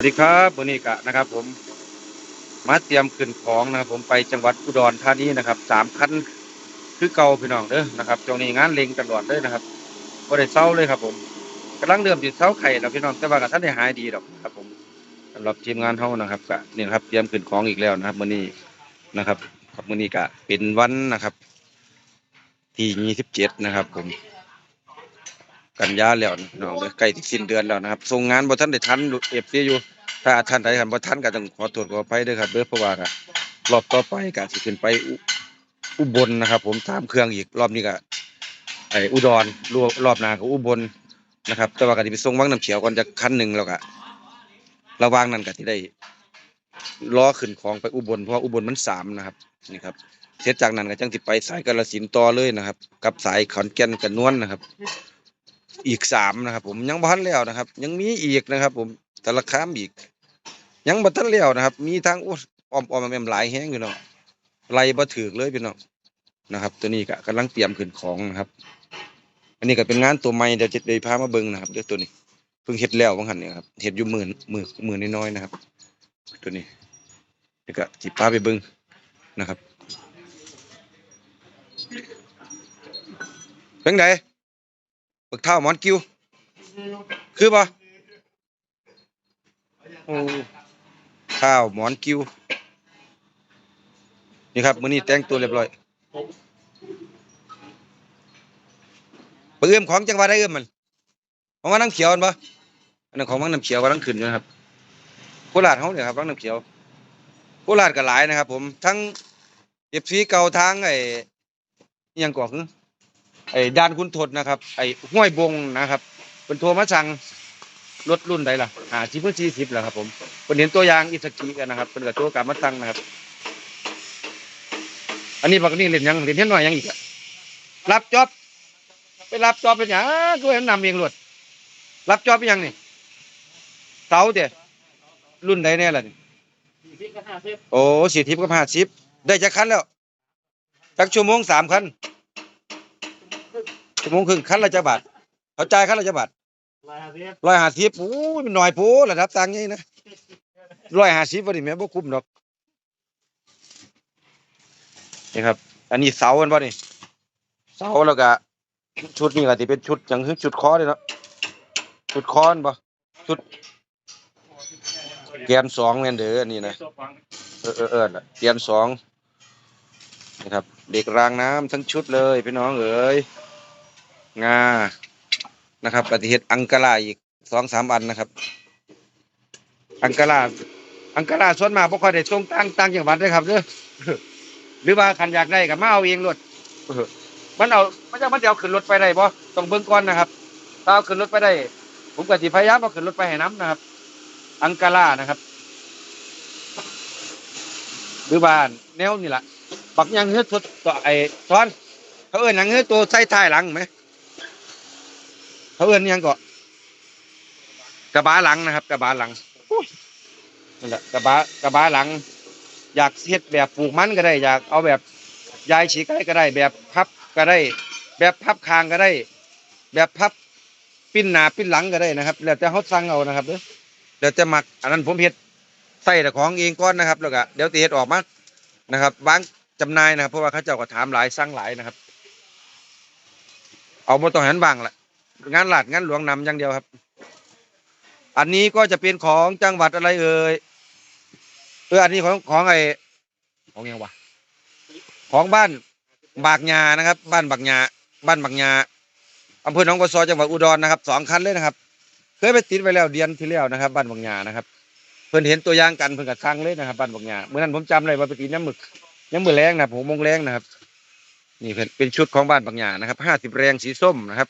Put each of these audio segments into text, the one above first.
สวัสดีครับวันนี้กะนะครับ ผมมาเตรียมขึ้นของนะครับผมไปจังหวัดอุดรธานีนะครับสามคันคือเก่าพี่น้องเด้อนะครับช่วงนี้งานเล็งตลอดเลยนะครับก็ได้เศร้าเลยครับ ผมกำลังเริ่มจิตเศร้าไข่แล้วพี่น้องแต่ว่ากับท่านได้หายดีดอกครับ ผมสำหรับทีมงานเฮานะครับกะนี่ครับเตรียมขึ้นของอีกแล้วนะครับวันนี้นะครับครับวันนี้กะเป็นวันนะครับ ที่ยี่สิบเจ็ดนะครับ ผม กันยาแล้วน้องเด้อใกล้ที่สิ้นเดือนแล้วนะครับส่งงานบ่ทันได้ทันเอฟซีอยู่ ถ้าท่านใดทำบ่ทันก็ต้องขอโทษขออภัยด้วยครับเด้อเพราะว่าก็รอบต่อไปก็สิขึ้นไปอุอุบลนะครับ ผมตามเครื่องอีกรอบนี้ก็ไออุดรรอบรอบหน้าก็อุบลนะครับ แต่ว่าก็สิไปส่งวังน้ำเขียวก่อนจะคันหนึ่งแล้วก็ระว่างนั้นก็สิได้ล้อขึ้นของไปอุบลเพราะว่าอุบลมันสามนะครับนี่ครับเสร็จจากนั้นก็จังสิไปสายกาฬสินต่อเลยนะครับ กับสายขอนแก่นกับนวลนะครับ อีกสามนะครับ ผมยังบ่ทันแล้วนะครับ ยังมีอีกนะครับ ผมแต่ละคามอีก ยังบ่ทันแล้วนะครับ มีทางอ้อมออมแอมหลายแฮงอยู่เนาะไล่บ่ถึกเลยพี่น้องนะครับ ตัวนี้ก็กำลังเตรียมขึ้นของนะครับ อันนี้ก็เป็นงานตัวใหม่เดี๋ยวจะได้พามาเบิ่งนะครับเดี๋ยวตัวนี้เพิ่งเฮ็ดแล้วบางหันเนี่ยครับเฮ็ดอยู่หมื่นหมื่นหมื่นน้อยๆนะครับ ตัวนี้เดี๋ยวก็สิพาไปเบิ่งนะครับเป็นไง ปึกเท้าหมอนกิ้ว คือบ่โอ้ข้าวหมอนกิ้ว นี่ครับ มื้อนี้แต่งตัวเรียบร้อยปเอื้อมของจังหวัดใดเอื้อมมัน ของว่าน้ำเขียวมันบ่อันนั้นของวังน้ำเขียวกำลังขึ้นนะครับ โคราชเฮาเนี่ยครับวังน้ำเขียว โคราชก็หลายนะครับ ผม ทั้ง FC เก่าทางไอ้ยังก่อคือ ไอ้ด่านคุณทศนะครับไอ้ห้วยบงนะครับเป็นโทรมาสั่งรถรุ่นใดล่ะหาชิปสี่สิบแล้วครับผมเป็นเห็นตัวอย่างอิสกิกันนะครับเป็นกับตัวกลับมาสั่งนะครับ อันนี้บักนี่เล่นยังเล่นเท่นหน่อยยังอีกอะรับจอบไปรับจอบเป็นหยังก็เห็นนำเองรวดรับจอบเป็นหยังนี่เสาเดี๋ยรุ่นใดแน่ล่ะนี่โอ้สี่ทิพกับห้าสิบได้จักคันแล้วจักชั่วโมงสามคัน ชั่วโมงครึ่งคันละจักบาทเขาจ่ายคันละจักบาทร้อยห้าสิบโอ้ยมันน้อยโพระดับตังค์นี่นะร้อยห้าสิบวันนี้แม่บ่คุ้มดอกนี่ครับ อันนี้เสาอันบ่นี่เสาแล้วก็ชุดนี้ก็สิเป็นชุดหยังคือชุดคอเลยเนาะชุดคอนบ่ชุดแกนสองแม่นเด้ออันนี้นะเออเออเออน่ะแกนสองนี่ครับ เด็กรางน้ำทั้งชุดเลยพี่น้องเอ๋ย งา นะครับปฏิเหตุอังกาลาอีกสองสามอันนะครับ อังกาลาอังกาลาส่วนมากพวกเขาได้ส่งตั้งตั้งจังหวัดเลยครับเด้อหรือว่าคันอยากได้ก็มาเอาเองรถมันเอามันจะมันจะเอาขึ้นรถไปได้บ่ต้องเบิ่งก่อนนะครับถ้าเอาขึ้นรถไปได้ ผมก็สิพยายามเอาขึ้นรถไปให้น้ำนะครับ อังกาลานะครับ หรือบ้านแนวนี่แหละปักยังเฮือตัวตัวไอ้ซ้อนเขาเอิ้นหยังเฮือตัวใส่ท้ายหลังไหม เขาเอื้อนยังก็กระบะหลังนะครับ กระบะหลังนั่นแหละกระบะกระบะหลัง อยากเฮ็ดแบบปลูกมันก็ได้ อยากเอาแบบยายฉีกไก่ก็ได้ แบบพับก็ได้ แบบพับคางก็ได้ แบบพับปิ้นหนาปิ้นหลังก็ได้นะครับ แล้วแต่เขาสั่งเอานะครับเด้อเดี๋ยวจะหมักอันนั้นผมเฮ็ดใส่แต่ของเองก่อนนะครับ แล้วก็เดี๋ยวตีเฮ็ดออกมานะครับวางจำหน่ายนะครับ เพราะว่าเขาเจ้าก็ถามหลายสั่งหลายนะครับ เอาบ่ต้อหันบางละ งานหลัดงานหลวงนำอย่างเดียวครับ อันนี้ก็จะเป็นของจังหวัดอะไรเอ่ยเอออันนี้ของของไอของยังวะของบ้านบากยานะครับ บ้านบากยาบ้านบากยาอำเภอหนองบัวซอจังหวัดอุดรนะครับสองคันเลยนะครับ เคยไปติดไว้แล้วเดือนที่แล้วนะครับ บ้านบากยานะครับ เพิ่นเห็นตัวอย่างกันเพิ่นก็สั่งเลยนะครับ บ้านบากยาเมื่อนั้นผมจำเลยว่าไปติดน้ำหมึกยังมือแรงนะผมมงแรงนะครับ นี่เป็นเป็นชุดของบ้านบางยานะครับห้าสิบแรงสีส้มนะครับ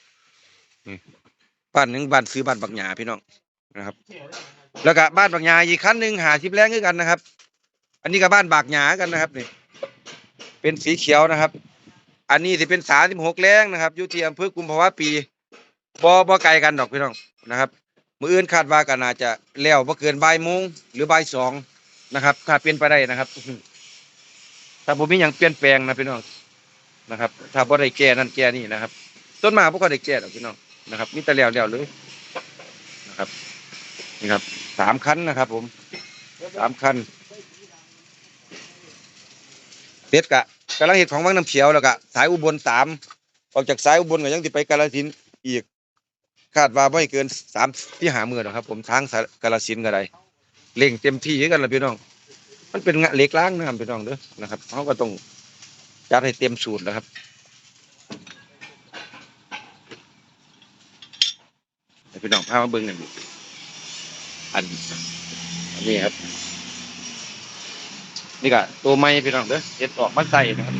บ้านหนึ่งบ้านซื้อบ้านบางหยาพี่น้องนะครับ แล้วก็บ้านบางหยาอีกคันหนึ่งหาชิบแรงด้วยกันนะครับ อันนี้ก็บ้านบากหยากันนะครับนี่เป็นสีเขียวนะครับ อันนี้จะเป็นสามสิบหกแรงนะครับอยู่ที่อำเภอกุมภาวะปีบ่บ่ไกลกันดอกพี่น้องนะครับมืออื่นคาดว่าก็น่าจจะแล้วบ่เกินบ่ายโมงหรือบ่ายสองนะครับถ้าเป็นไปได้นะครับถ้าผมมีอย่างเปลี่ยนแปลงนะพี่น้องนะครับ ถ้าบ่ได้แก้นั่นแก้นี่นะครับ ต้นมาพวกเขาได้แก้ดอกพี่น้อง นะครับมีแต่แล้วแล้วเลยนะครับนี่ครับสามคันนะครับ ผมสามคันเป็ดกะกำลังเห็ดของวังน้ำเขียวแล้วกะสายอุบลสามออกจากสายอุบลก็ยังติไปกาลสินอีก คาดว่าไม่เกินสามที่หามือหรอกครับ ผมทางกาลสินก็ได้เร่งเต็มที่กันละพี่น้อง มันเป็นงะเหล็กล้างนะครับพี่น้องเด้อนะครับเขาก็ต้องจัดให้เต็มสูตรนะครับ ให้ พี่น้องพามาเบิ่งหน่อยอันอันนี้ครับ นี่ก็ตัวไม้พี่น้องเด้อเฮ็ดออกมาใส่นะครับ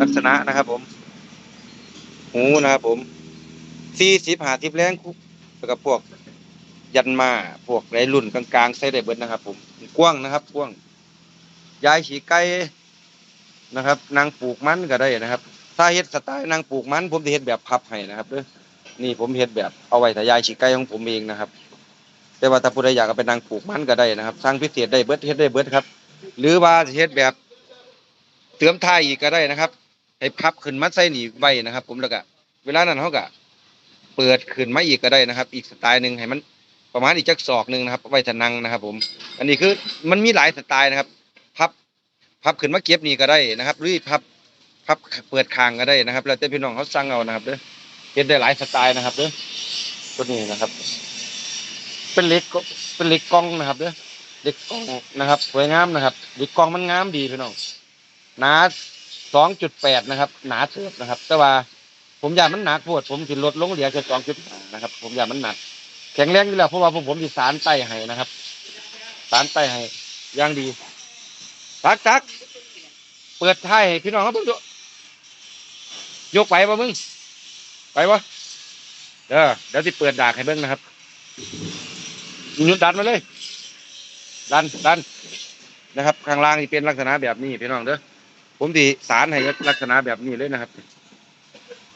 ลักษณะนะครับผม หูนะครับผมสี่สิบหาสิบแรงคุกแล้วก็พวกยันมาพวกไรรุ่นกลางๆใส่ได้เบิดนะครับ ผมกว้างนะครับกว้างยายฉีไก่นะครับ นางปลูกมันก็ได้นะครับ ถ้าเฮ็ดสไตล์นางปลูกมัน ผมจะเฮ็ดแบบพับให้นะครับเด้อ นี่ผมเฮ็ดแบบเอาไว้ถ้ายายฉีกไก่ของผมเองนะครับ แต่ว่าถ้าผู้ใดอยากเอาไปนั่งปลูกมันก็ได้นะครับสร้างพิเศษได้เบิดเฮ็ดได้เบิดครับ หรือว่าจะเฮ็ดแบบเติมท้ายอีกก็ได้นะครับให้พับขึ้นมาใส่นี่ไว้นะครับ ผมแล้วก็เวลานั้นเขาก็เปิดขึ้นมาอีกก็ได้นะครับ อีกสไตล์หนึ่งให้มันประมาณอีกจักศอกหนึ่งนะครับไว้ทนังนะครับ ผม อันนี้คือมันมีหลายสไตล์นะครับ พับพับขึ้นมาเก็บนี่ก็ได้นะครับ หรือพับพับเปิดคางก็ได้นะครับ แล้วแต่พี่น้องเขาสั่งเอานะครับเด้อ เฮ็ดได้หลายสไตล์นะครับเด้อตัวนี้นะครับ เป็นเล็กก็เป็นเล็กกล้องนะครับเด้อเล็กกล้องนะครับสวยงามนะครับเล็กกล้องมันงามดีพี่น้องหนาสองจุดแปดนะครับ หนาเติบนะครับ แต่ว่าผมอยากมันหนักโพดผมสิลดลงเหลือแค่สองจุดนะครับ ผมอยากมันหนัก แข็งแรงอยู่แล้วเพราะว่าผมผมสิสารไตให้นะครับ สารไตให้ย่างดีตักตักเปิดท้ายให้พี่น้องเขาเบิ่งดูยกไปป่ะมึง ไปวะเด้อเดี๋ยวที่เปิดดากให้เบิ้งนะครับยุดดันมาเลย ดันดันนะครับ ข้างล่างนี่เป็นลักษณะแบบนี้พี่น้องเด้อผมที่สารให้ลักษณะแบบนี้เลยนะครับ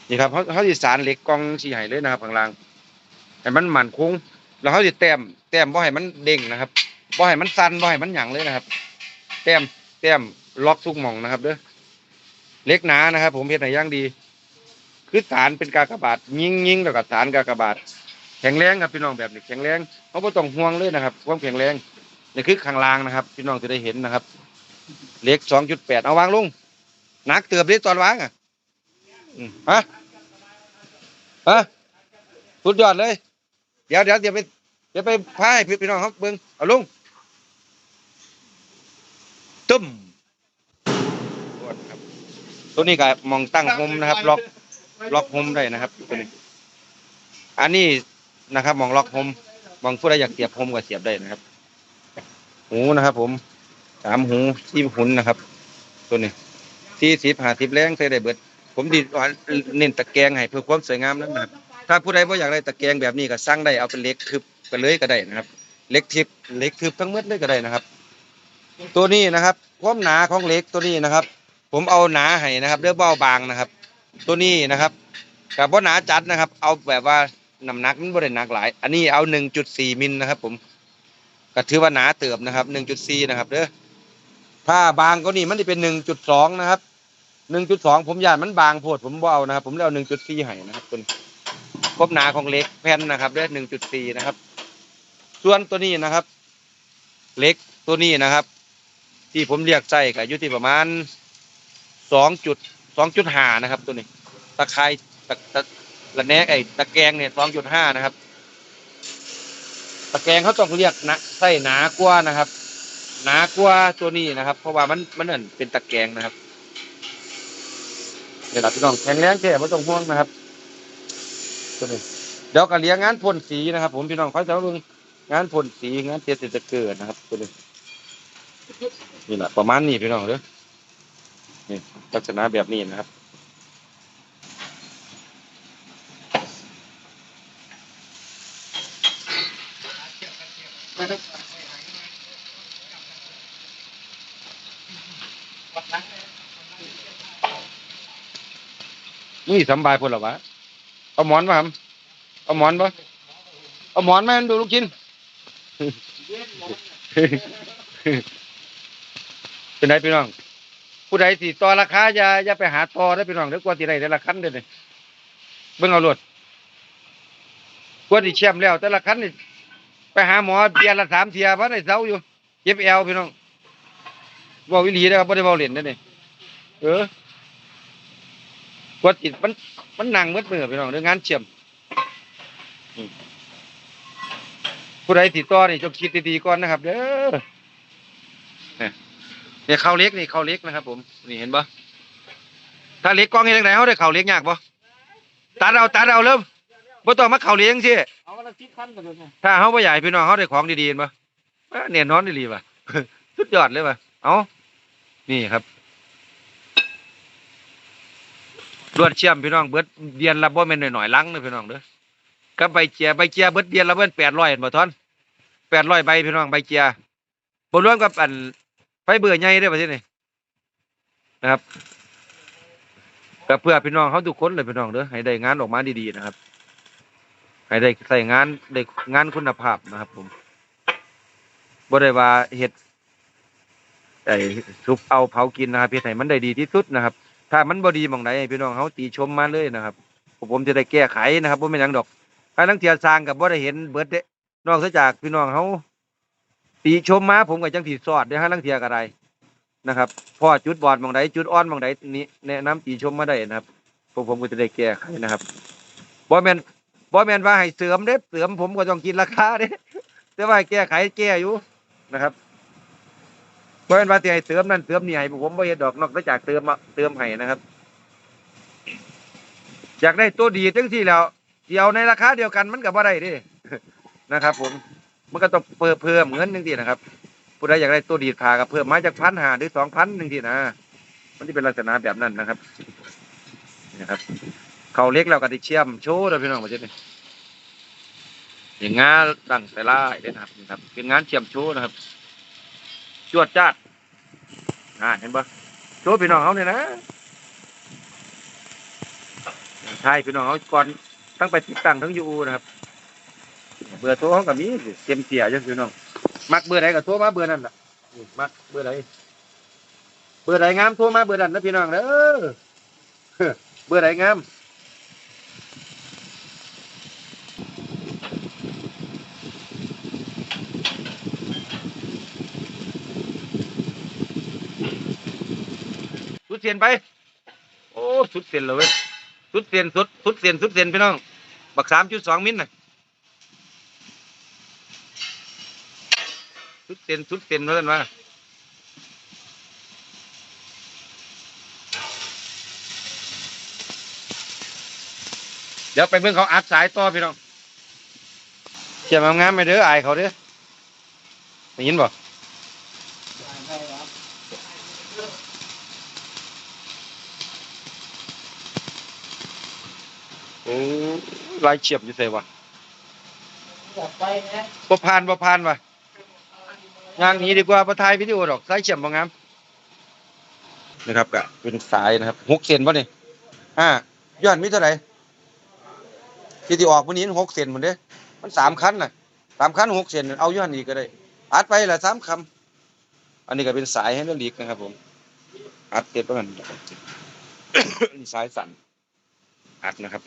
นี่ครับเขาเขาที่สารเหล็กกองสีให้เลยนะครับข้างล่างให้มันหมันคงแล้วเขาจะแต้มแต้มบ่ให้มันเด้งนะครับบ่ให้มันสั่นบ่ให้มันหยั่งเลยนะครับ แต้มแต้มล็อกทุกหม่องนะครับ เด้อเล็กหนานะครับ ผมเฮ็ดให้อย่างดี คือฐานเป็นกากบาทยิงยิงแล้วก็ฐานกากบาทแข็งแรงครับพี่น้องแบบนี้แข็งแรงเขาไม่ต้องห่วงเลยนะครับความแข็งแรงนี่คือข้างล่างนะครับ พี่น้องจะได้เห็นนะครับเล็กสองจุดแปดเอาวางลุงนักเตือบได้ตอนวางอะฮะฮะสุดยอดเลย เดี๋ยวเดี๋ยวเดี๋ยวไปเดี๋ยวไปพายพี่น้องครับเบิ้งเอาลุงตึ้มครับตัวนี้ก็มองตั้งมุมนะครับล็อก ล็อกโฮมได้นะครับตัวนี้ อันนี้นะครับมองล็อกโฮมมองผู้ใดอยากเสียบโฮมก็เสียบได้นะครับ หูนะครับ ผมสามหูที่หุนนะครับ ตัวนี้ที่สิบหาสิบแรงใส่ได้เบิด ผมดีเน้นตะแกรงให้เพื่อความสวยงามนะครับ ถ้าผู้ใดบ่าอยากได้ตะแกรงแบบนี้ก็สั่งได้เอาเป็นเหล็กทึบไปเลยก็ได้นะครับเหล็กทึบเหล็กทึบทั้งหมดเลยก็ได้นะครับ ตัวนี้นะครับความหนาของเหล็กตัวนี้นะครับ ผมเอาหนาให้นะครับเรียกเบาบางนะครับ ตัวนี้นะครับกับว่าหนาจัดนะครับ เอาแบบว่าน้ำหนักมันบ่ได้หนักหลาย อันนี้เอาหนึ่งจุดสี่มิลนะครับ ผมก็ถือว่าหนาเติบนะครับหนึ่งจุดสี่นะครับเด้อถ้าบางก็นี่มันจะเป็นหนึ่งจุดสองนะครับหนึ่งจุดสองผมยากมันบางโพดผมบ่เอานะครับ ผมเลยเอาหนึ่งจุดสี่ให้นะครับตัวครบหนาของเล็กแผ่นนะครับเด้อหนึ่งจุดสี่นะครับ ส่วนตัวนี้นะครับ เล็กตัวนี้นะครับ ที่ผมเรียกใส่ก็อยู่ที่ประมาณสองจุด สองจุดห้านะครับ ตัวนี้ ตะไคร้ตะตะระแนกไอ้ตะแกงเนี่ยสองจุดห้านะครับ ตะแกงเขาต้องเรียกนะไส้หนากว่านะครับ หนากว่าตัวนี้นะครับ เพราะว่ามันมันนั่นเป็นตะแกงนะครับเดี๋ยวเราพี่น้องแข็งแรงแค่ไม่ต้องห่วงนะครับตัวนี้เดี๋ยวก็เลี้ยงงานพ่นสีนะครับ ผมพี่น้องเขาจะมาเบิ่งงานพ่นสีงานเทศจะเกิดนะครับตัวนี้นี่แหละประมาณนี้พี่น้องเด้อ นี่ลักษณะแบบนี้นะครับ นี่สบายพนเหรอวะ เอาหมอนมาครับเอาหมอนปะเอาหมอนมาให้มันดูลูกชิ้น เป็นไงพี่น้อง ผู้ใดสิต่อราคาอย่าอย่าไปหาต่อได้อพี่น้องเดี๋ยวกว่าสิได้แต่ละคันเด้อนี่เบิ่งเอาโลดกว่าสิแชมป์แล้ว แต่ละคันนี่ไปหาหมอเบียร์ละสามเทียพันไอ้เสาอยู่เจ็บแอวพี่น้องบอกวิลีนะครับไม่ได้บอกเล่นนั่นนี่เออกดติดมันมันหนังมืดมือพี่น้องเรื่องงานเชื่อมอืมผู้ใดติดต่อนี่จงคิดดีๆก่อนนะครับ เด้อ เนี่ยเนี่ยเข้าเล็กนี่เข้าเล็กนะครับ ผมนี่เห็นปะถ้าเล็กกล้องนี่ทางไหนเขาได้เข้าเล็กยากปะตัดเอาตัดเอาเริ่มบ่ต้องมาเข้าเลี้ยงสิเอาวันละสิบคันกันเลยนะถ้าเขาบ่ใหญ่พี่น้องเขาได้ของดีๆเห็นปะเอ้อเนี่ยนอนดีๆปะสุดยอดเลยปะเอานี่ครับรวดเชื่อมพี่น้องเบิดเดียนละบ่แม่นหน่อยๆลังเด้อพี่น้องเด้อกับใบเจียใบเจียเบิดเดียนละเบิด800เห็นบ่ทอน800ใบพี่น้องใบเจียบ่รวมกับอันไฟ เบื่อใหญ่เด้ประเทศนี้นะครับก็เพื่อพี่น้องเขาทุกคนเลยพี่น้องเด้อให้ได้งานออกมาดีๆนะครับ ให้ได้ใส่งานได้งานคุณภาพนะครับ ผมบ่ได้ว่าเฮ็ดไอ้ซุปเอาเผากินนะครับเฮ็ดให้มันได้ดีที่สุดนะครับ ถ้ามันบ่ดีมองใดให้พี่น้องเฮาติชมมาเลยนะครับผมจะได้แก้ไขนะครับบ่แม่นยังดอกถ้าลังเทียสร้างก็บ่ได้เห็นเบิดเด้นอกจากพี่น้องเฮา ติชมมาผมก็จังสิสอดเด้ฮะลังเทียก็ได้นะครับพอจุดบอดหม่องใดจุดอ่อนหม่องใดนี่แนะนำติชมมาได้นะครับพวกผมก็จะได้แก้ไขนะครับบ่แมนบ่แมนว่าให้เสริมเด้เสริมผมก็ต้องกินราคาเด้แต่ว่าแก้ไขแก้อยู่นะครับบ่แมนว่าสิให้เสริมนั่นเสริมนี่ให้ผมบ่เฮ็ดดอกนอกจากเติมมาเติมให้นะครับ อยากได้ตัวดีจังซี่แล้วสิเอาในราคาเดียวกันมันก็บ่ได้ด้นะครับ ผม มันก็ต้องเพิ่มเพิ่มเงินจังซี่นะครับผู้ใดอยากได้ตัวดีดผ่าก็เพิ่มมาจาก1,500หรือ2,000จังซี่นะมันสิเป็นลักษณะแบบนั้นนะครับนะครับ เขาเล็กแล้วก็ได้เชื่อมโชว์เด้อพี่น้องประเทศนี้อย่างงานดังแต่ละเด้นะครับนี่ครับ เป็นงานเชื่อมโชว์นะครับจวดจ้าดอ่าเห็นปะโชว์พี่น้องเขาเนี่ยนะใช่พี่น้องเขาก่อนตั้งไปติดตั้งทั้งยูนะครับ เบอร์โทรเขากับมีเต็มเสียจังพี่น้องมักเบอร์ไหนก็โทรมาเบอร์นั้นแหละมักเบอร์ไหนเบอร์ไหนงามโทรมาเบอร์นั้นนะพี่น้องเด้อเบอร์ไหนงามสุดเสียนไป โอ้ สุดเสียนเลยเว้ยสุดเสียนสุด สุดเสียนสุดเสียนพี่น้อง บักสามจุดสองมิลน่ะ สุดเสียนสุดเสียนเท่านั้นว่าเดี๋ยวไปเบิ่งเขาอัดสายต่อพี่น้องเชื่อมงามๆไปเด้ออายเขาเด้อได้ยินบ่ได้ครับโอ้ลายเฉียบอยู่ใส่วะอยากไปนะบ่ผ่านบ่ผ่านวะ งานนี้ดีกว่าบ่ถ่ายวิดีโอดอกสายเฉียบบ่งงามนะครับก็เป็นสายนะครับหกเซนบ่นี่อ่ายอนมีเท่าไหร่ที่ที่ออกมื้อนี้หกเซนหมดเด้มันสามคันน่ะสามคันหกเซนเอาย้อนอีกก็ได้ อัดไปละสามคำอันนี้ก็เป็นสายให้เลือกลีกนะครับ ผม อัดเก็บไว้กันนี่สายสั่นอัดนะครับ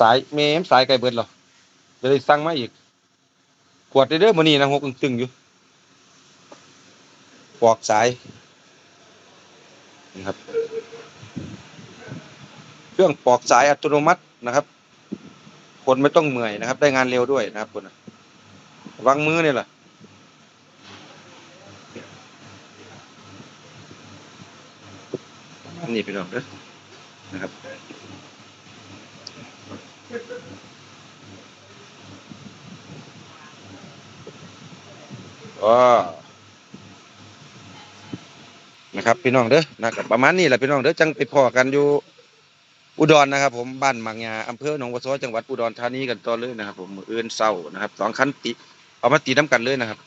สายเมมสายไก่เบิดหรอจะได้สั่งมาอีก วดเด้อมื้อนี้นะหกตึงๆอยู่ปอกสายนะครับ เครื่องปอกสายอัตโนมัตินะครับ คนไม่ต้องเมื่อยนะครับ ได้งานเร็วด้วยนะครับคนวางมือนี่แหละนี่พี่น้องเด้อนะครับ ก็นะครับพี่น้องเด้อนะครับประมาณนี้แหละพี่น้องเด้อจังไปพอกันอยู่อุดรนะครับ ผมบ้านบางยาอำเภอหนองบัวซ้อจังหวัดอุดรธานีกันต่อเลยนะครับ ผมมืออื่นเศร้านะครับสองคันติ เอามาตีน้ำกันเลยนะครับ